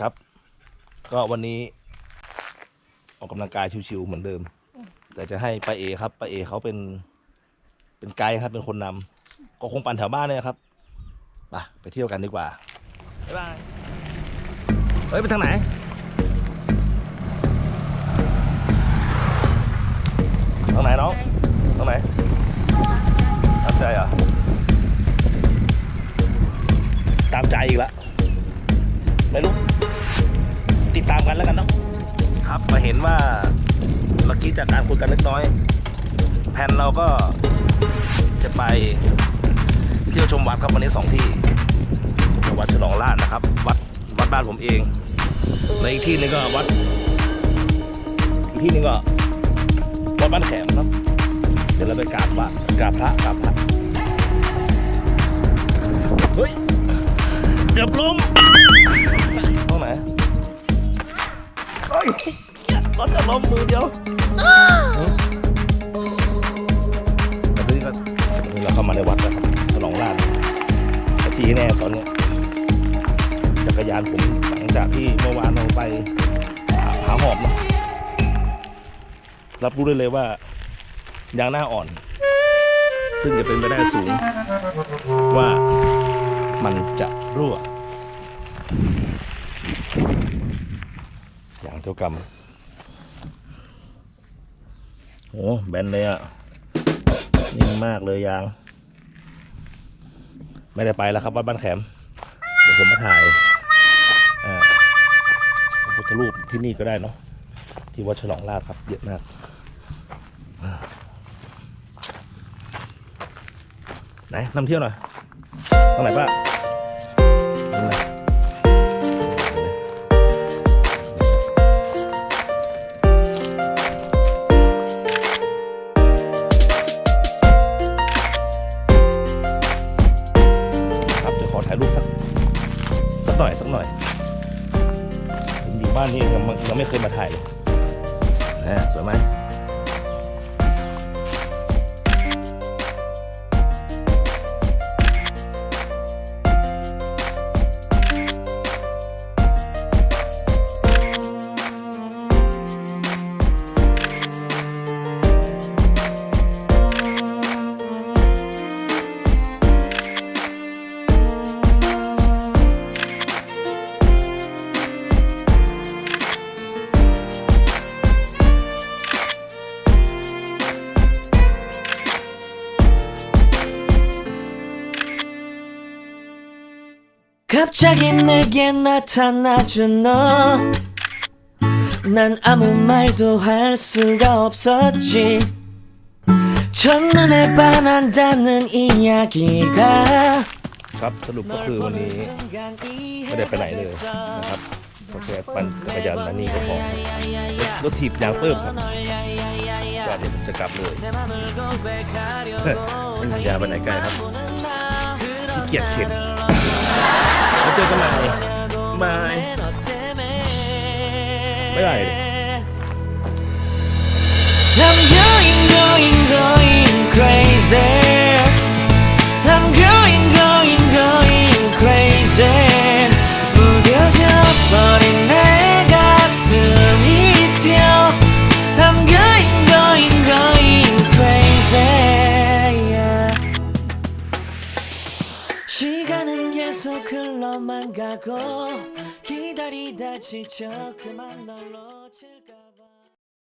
ครับ ก็วันนี้ ออกกำลังกายชิวๆเหมือนเดิม แต่จะให้ป้าเอครับป้าเอเขาเป็น เป็นไกด์ครับ เป็นคนนำก็คงปั่นแถวบ้านเนี่ยครับไปไปเที่ยวกันดีกว่าบ๊ายบายเฮ้ยไปทางไหน ทางไหนน้องทางไหนตามใจเหรอตามใจอีกแล้วไม่รู้ติ ดตามกันแล้วกันเนาะครับมาเห็นว่าเมื่อกี้จากการคุยกันเล็กน้อย แผนเราก็จะไปเที่ยวชมวัดครับวันนี้สองที่วัดฉลองราชนะครับ วัดวัดบ้านผมเองในอีกที่นึงก็วัดอีกที่นึงก็วัดบ้านแขมครับ เดี๋ยวเราไปกราบพระกราบพระกราบพระเฮ้ยเกือบล้ม ยรถจะล้มมือเดียวแล้วทีนี้ก็เราเข้ามาในวัดแล้วครับฉลองราชแต่ที่แน่ตอนเนี้ยจักรยานผมหลังจากที่เมื่อวานเราไปหาหาหอบเนอะรับรู้ได้เลยว่ายางหน้าอ่อน ซึ่งจะเป็นไปได้สูง ว่ามันจะรั่ว อย่างเท่ากรรมโอ้แบนเลยอะนิ่งมากเลยยาง ไม่ได้ไปแล้วครับวัดบ้านแขม เดี๋ยวผมมาถ่ายอ่าพระพุทธรูปที่นี่ก็ได้เนาะที่วัดฉลองราชครับเยอะมากไหนนำเที่ยวหน่อยตรงไหนป้า น่อยสักหน่อยผมอยู่บ้านนี่ยังไม่ยังไม่เคยมาถ่ายเลยนะสวยไหม 갑자기 내게 나타나준 너. 난 아무 말도 할 수가 없었지. 첫눈에 반한다는 이야기가 ครับสรุปก็ 널 คือวัน 보는 นี้ 순간 ไม่ได้ไปไหนเลยนะครับก็แค่ปั่นจักรยานมานี่ก็พอครับรถถีบยางเพิ่มครับก็เดี๋ยวผมจะกลับเลย 내 맘을 고백하려고 ไม่มียาไปไหนไกลครับ 보는 나 ขี้เกียจเข็นแล้ว เจอกันใหม่บายไม่ไหว 계속 흘러만 가고 기다리다 지쳐 그만 널 놓칠까봐